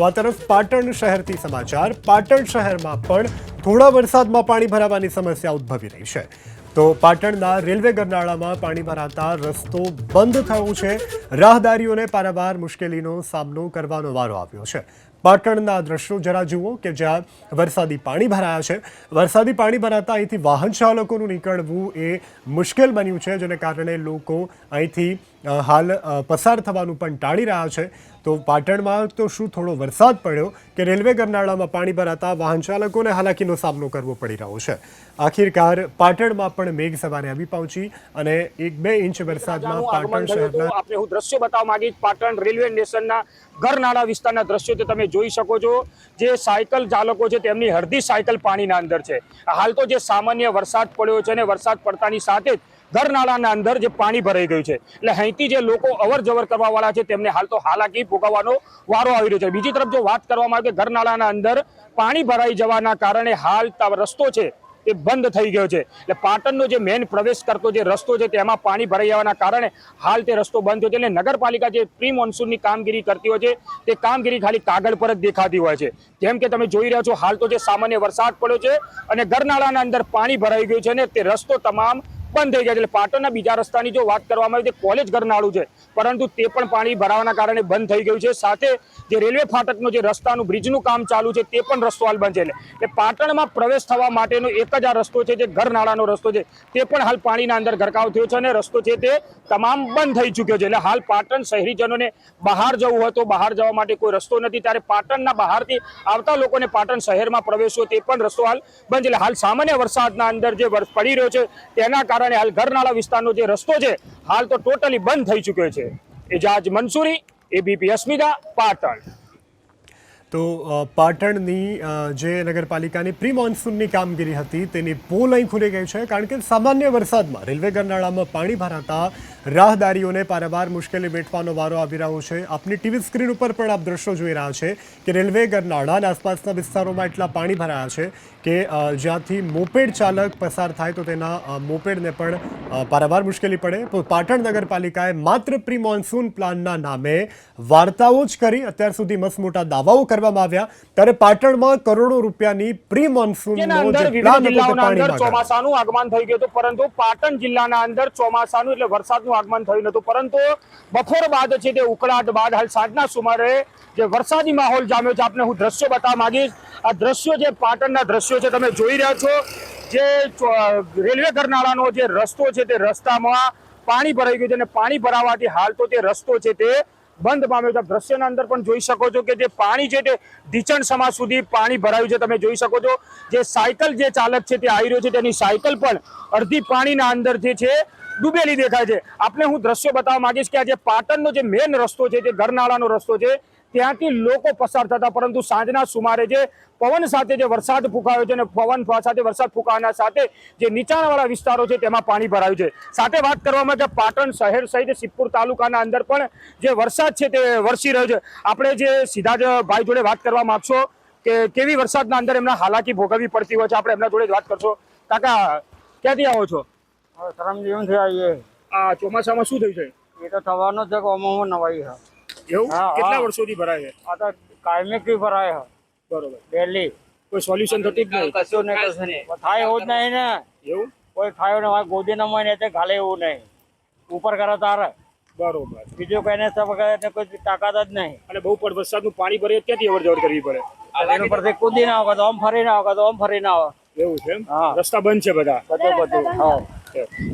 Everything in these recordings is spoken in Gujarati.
તો આ તરફ પાટણ શહેરથી સમાચાર. પાટણ શહેરમાં પણ થોડા વરસાદમાં પાણી ભરાવાની સમસ્યા ઉદ્ભવી રહી છે. તો પાટણના રેલવે ગરનાળામાં પાણી ભરાતા રસ્તો બંધ થયો છે. રાહદારીઓને પારાવાર મુશ્કેલીનો સામનો કરવાનો વારો આવ્યો છે. પાટણના દ્રશ્યો જરા જુઓ કે જ્યાં વરસાદી પાણી ભરાયા છે. વરસાદી પાણી ભરાતા અહીંથી વાહન ચાલકોનું નીકળવું એ મુશ્કેલ બન્યું છે, જેને કારણે લોકો અહીંથી હાલ પસાર થવાનું પણ ટાળી રહ્યા છે. તો પાટણમાં તો શું થોડો વરસાદ પડ્યો કે રેલવે ગરનાળામાં પાણી ભરાતા વાહન ચાલકોને હાલાકીનો સામનો કરવો પડી રહ્યો છે. આખિરકાર પાટણમાં પણ મેઘ સવારે આવી પહોંચી અને એક બે ઇંચ વરસાદમાં પાટણ શહેરના આપણે હું દ્રશ્યો બતાવવા માંગીશ પાટણ રેલવે સ્ટેશનના ગરનાળા વિસ્તારના દ્રશ્યો તે તમે જોઈ શકો છો. જે સાયકલ ચાલકો છે તેમની અડધી સાયકલ પાણીના અંદર છે. હાલ તો જે સામાન્ય વરસાદ પડ્યો છે અને વરસાદ પડતાની સાથે જ ગરનાળાના અંદર જે પાણી ભરાઈ ગયું છે. એટલે અહીંથી જે લોકો અવર જવર કરવાવાળા છે, તેમને હાલ તો હાલાકી ભોગવવાનો વારો આવી રહ્યો છે. બીજી તરફ જો વાત કરવામાં આવે કે ઘરનાળાના અંદર પાણી ભરાઈ જવાના કારણે હાલ તા રસ્તો છે, એ બંધ થઈ ગયો છે. એટલે પાટણનો જે મેન પ્રવેશ કરતો જે રસ્તો છે, તેમાં પાણી ભરાઈ જવાના કારણે હાલ તે રસ્તો બંધ થયો છે. એટલે નગરપાલિકા જે પ્રી મોન્સૂનની કામગીરી કરતી હોય છે, તે કામગીરી ખાલી કાગળ પર જ દેખાતી હોય છે. જેમ કે તમે જોઈ રહ્યા છો, હાલ તો જે સામાન્ય વરસાદ પડ્યો છે અને ગરનાળાના અંદર પાણી ભરાઈ ગયું છે અને તે રસ્તો તમામ બંધ થઈ જાય એટલે પાટણના બીજા રસ્તાની જો વાત કરવામાં આવે તો કોલેજ ઘરનાળું છે. પરંતુ તે પણ પાણી ભરાવાના કારણે બંધ થઈ ગયું છે. સાથે જે રેલવે ફાટકનો જે રસ્તાનું, બ્રિજનું કામ ચાલુ છે, તે પણ રસ્તો હાલ બંધ છે. એટલે પાટણમાં પ્રવેશ થવા માટેનો એક જ આ રસ્તો છે, જે ઘરનાળાનો રસ્તો છે. તે પણ હાલ પાણીના અંદર ગરકાવ થયો છે અને રસ્તો છે તે તમામ બંધ થઈ ચૂક્યો છે. એટલે હાલ પાટણ શહેરીજનોને બહાર જવું હોય તો બહાર જવા માટે કોઈ રસ્તો નથી. ત્યારે પાટણના બહારથી આવતા લોકોને પાટણ શહેરમાં પ્રવેશવો, તે પણ રસ્તો હાલ બંધ એટલે હાલ સામાન્ય વરસાદના અંદર જે પડી રહ્યો છે, તેના કારણે હાલ ગરનાળા વિસ્તારનો જે રસ્તો છે, હાલ તો ટોટલી બંધ થઈ ચૂક્યો છે. એજાજ મંસૂરી, એબીપી અસ્મિતા, પાટણ. તો પાટણની જે નગરપાલિકાની પ્રી મોન્સૂનની કામગીરી હતી તેની પોલ અહીં ખુલી ગઈ છે, કારણ કે સામાન્ય વરસાદમાં રેલવે ગરનાળામાં પાણી ભરાતા રાહદારીઓને પારાવાર મુશ્કેલી વેઠવાનો વારો આવી રહ્યો છે. આપની ટીવી સ્ક્રીન ઉપર પણ આપ દ્રશ્યો જોઈ રહ્યા છે કે રેલવે ગરનાળા અને આસપાસના વિસ્તારોમાં એટલા પાણી ભરાયા છે કે જ્યાંથી મોપેડ ચાલક પસાર થાય તો તેના મોપેડને પણ પારાવાર મુશ્કેલી પડે. તો પાટણ નગરપાલિકાએ માત્ર પ્રી મોન્સૂન પ્લાનના નામે વાર્તાઓ જ કરી. અત્યાર સુધી મસમોટા દાવાઓ કરવામાં આવ્યા. ત્યારે પાટણમાં કરોડો રૂપિયાની પ્રી મોન્સૂનનો જે પ્લાન હતો તે. ચોમાસાનું આગમન થઈ ગયું હતું પરંતુ પાટણ જિલ્લાના અંદર ચોમાસાનું એટલે વરસાદનું આગમન થયું નતું પરંતુ બપોર બાદ છે તે ઉકળાટ બાદ હાલ સાંજના સુમારે જે વરસાદી માહોલ જામ્યો છે આપને હું દ્રશ્યો બતાવવા માંગીશ. આ દ્રશ્યો જે પાટણના દ્રશ્યો છે તમે જોઈ રહ્યા છો જે રેલવે ગરનાળાનો જે રસ્તો છે તે રસ્તામાં પાણી ભરાઈ ગયું છે અને પાણી ભરાવાથી હાલ તો તે રસ્તો છે તે બંધ પામ્યો છે. દ્રશ્યના અંદર પણ જોઈ શકો છો કે જે પાણી છે તે ઢીચણ સમાજ સુધી પાણી ભરાયું છે. તમે જોઈ શકો છો જે સાયકલ જે ચાલક છે તે આવી રહ્યો છે. તેની સાયકલ પણ અડધી પાણીના અંદર જે છે ડૂબેલી દેખાય છે. આપણે હું દ્રશ્યો બતાવવા માંગીશ કે આ જે પાટણનો જે મેન રસ્તો છે, જે ગરનાળાનો રસ્તો છે ત્યાંથી લોકો પસાર થતા પરંતુ સાંજના સુમારે જે પવન સાથે જે વરસાદ ફૂંકાયો છે અને પવન સાથે વરસાદ ફૂંકાવાના સાથે જે નીચાણવાળા વિસ્તારો છે તેમાં પાણી ભરાયું છે. સાથે વાત કરવામાં કે પાટણ શહેર સહિત સિદ્ધપુર તાલુકાના અંદર પણ જે વરસાદ છે તે વરસી રહ્યો છે. આપણે જે સીધા જ ભાઈ જોડે વાત કરવા માંગશો કે કેવી વરસાદના અંદર એમના હાલાકી ભોગવવી પડતી હોય છે? આપણે એમના જોડે વાત કરશો. કાકા ક્યાંથી આવો છો? હવે શ્રમજીવનથી આવીએ. આ ચોમાસામાં શું થયું છે? એ તો થવાનો છે કે નવાઈ છે. એવું? હા, કેટલા હા. વર્ષોથી ભરાય છે? આ તો કાયમિકથી ભરાય છે. બરોબર. ડેલી કોઈ સોલ્યુશન થતી જ નહીં? કશું નહીં કશું નહીં. થાય એવું જ નહીં ને. એવું? કોઈ થાય ને ગોદી ન હોય ને તે ઘાલે એવું નહીં. ઉપર કરે તારે. બરોબર. બીજું કઈ ને સબ કરે ને કોઈ તાકાત જ નહીં. અને બહુ પણ વરસાદનું પાણી ભરે ક્યાંથી અવર જવર કરવી પડે? એના પરથી કૂદી ના આવે તો આમ ફરી ના આવે તો આમ ફરી ના આવે એવું છે એમ? હા. રસ્તા બંધ છે બધા? બધું બધું હા.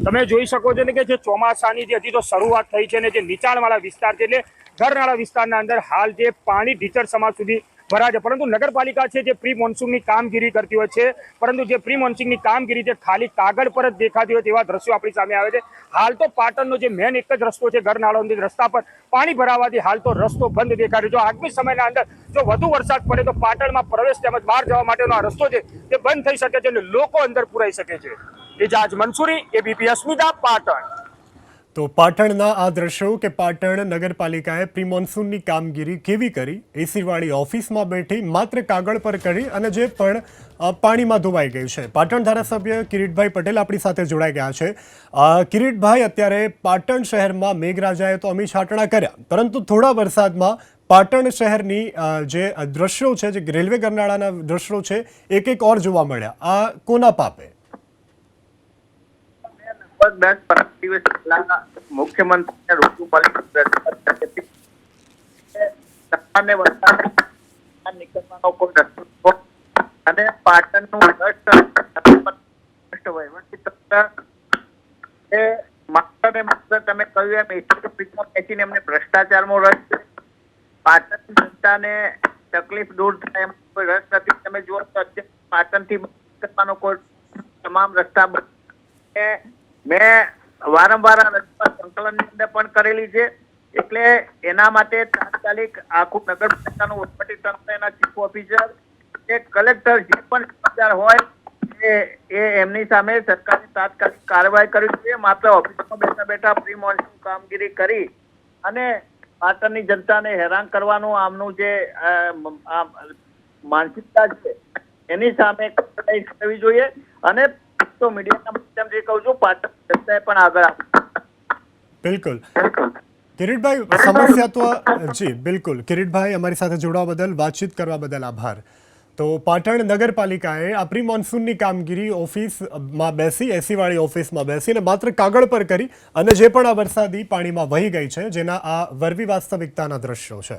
તમે જોઈ શકો છો ને કે જે ચોમાસાની જે હજી તો શરૂઆત થઈ છે ને જે નીચાણવાળા વિસ્તાર છે એટલે ઘરનાળા વિસ્તારના અંદર હાલ જે પાણી ઢીચર સમાજ સુધી ભરા છે. પરંતુ નગરપાલિકા છે જે પ્રી મોન્સૂનની કામગીરી કરતી હોય છે. પરંતુ જે પ્રી મોન્સૂનની કામગીરી છે ખાલી કાગળ પર જ દેખાતી હોય તેવા દ્રશ્યો આપણી સામે આવે છે. હાલ તો પાટણનો જે મેન એક જ રસ્તો છે ઘરનાળો રસ્તા પર પાણી ભરાવાથી હાલ તો રસ્તો બંધ દેખાય છે. જો આગામી સમયના અંદર જો વધુ વરસાદ પડે તો પાટણમાં પ્રવેશ તેમજ બહાર જવા માટેનો આ રસ્તો છે તે બંધ થઈ શકે છે અને લોકો અંદર પુરાઈ શકે છે. એજાજ મંસૂરી, એબીપી અસ્મિતા, પાટણ. તો પાટણના આ દ્રશ્યો કે પાટણ નગરપાલિકાએ પ્રી મોન્સૂનની કામગીરી કેવી કરી? એસીવાળી ઓફિસમાં બેઠી માત્ર કાગળ પર કરી અને જે પણ પાણીમાં ધોવાઈ ગયું છે. પાટણ ધારાસભ્ય કિરીટભાઈ પટેલ આપણી સાથે જોડાઈ ગયા છે. કિરીટભાઈ, અત્યારે પાટણ શહેરમાં મેઘરાજાએ તો અમી છાંટણા કર્યા, પરંતુ થોડા વરસાદમાં પાટણ શહેરની જે દ્રશ્યો છે, જે રેલવે ગરનાળાના દ્રશ્યો છે એક એક ઓર જોવા મળ્યા. આ કોના પાપે? લગભગ દસ પંદર દિવસ પહેલા મુખ્યમંત્રી મળી સામાન્ય વરસાદ નીકળવાનો કોઈ રસ્તો. અને પાટણનું વહીવટી એ માત્ર ને માત્ર તમે કહ્યું એમ એસી ઓફિસમાં બેસીને એમને ભ્રષ્ટાચારમાં રસ છે પાટણની જનતાને તકલીફ દૂર થાય એમ કોઈ રસ નથી તમે જુઓ તો અત્યારે પાટણથી કરવાનો કોઈ તમામ રસ્તા બંધ. મેં વારંવાર સંકલનની અંદર પણ કરેલી છે. એટલે એના માટે તાત્કાલિક આખું નગરપાલિકાનું વહીવટી તંત્ર એના ચીફ ઓફિસર કે કલેક્ટર જે પણ જવાબદાર હોય, એ એ એમની સામે સરકારની તાત્કાલિક કાર્યવાહી કરવી જોઈએ માત્ર ઓફિસમાં બેઠા બેઠા પ્રી મોન્સૂન કામગીરી કરી અને પાટણની જનતાને હેરાન કરવાનું આમનું જે માનસિકતા છે, એની સામે કરવી જોઈએ. અને તો મીડિયાના માધ્યમથી કહું છું પાટણ પણ આગળ બિલકુલ. કિરીટભાઈ સમસ્યા તો જી બિલકુલ. કિરીટભાઈ અમારી સાથે જોડાવા બદલ વાતચીત કરવા બદલ આભાર. તો પાટણ નગરપાલિકાએ આ પ્રી મોન્સૂનની કામગીરી ઓફિસમાં બેસી એસીવાળી ઓફિસમાં બેસીને માત્ર કાગળ પર કરી અને જે પણ આ વરસાદી પાણીમાં વહી ગઈ છે જેના આ વરવી વાસ્તવિકતાના દ્રશ્યો છે.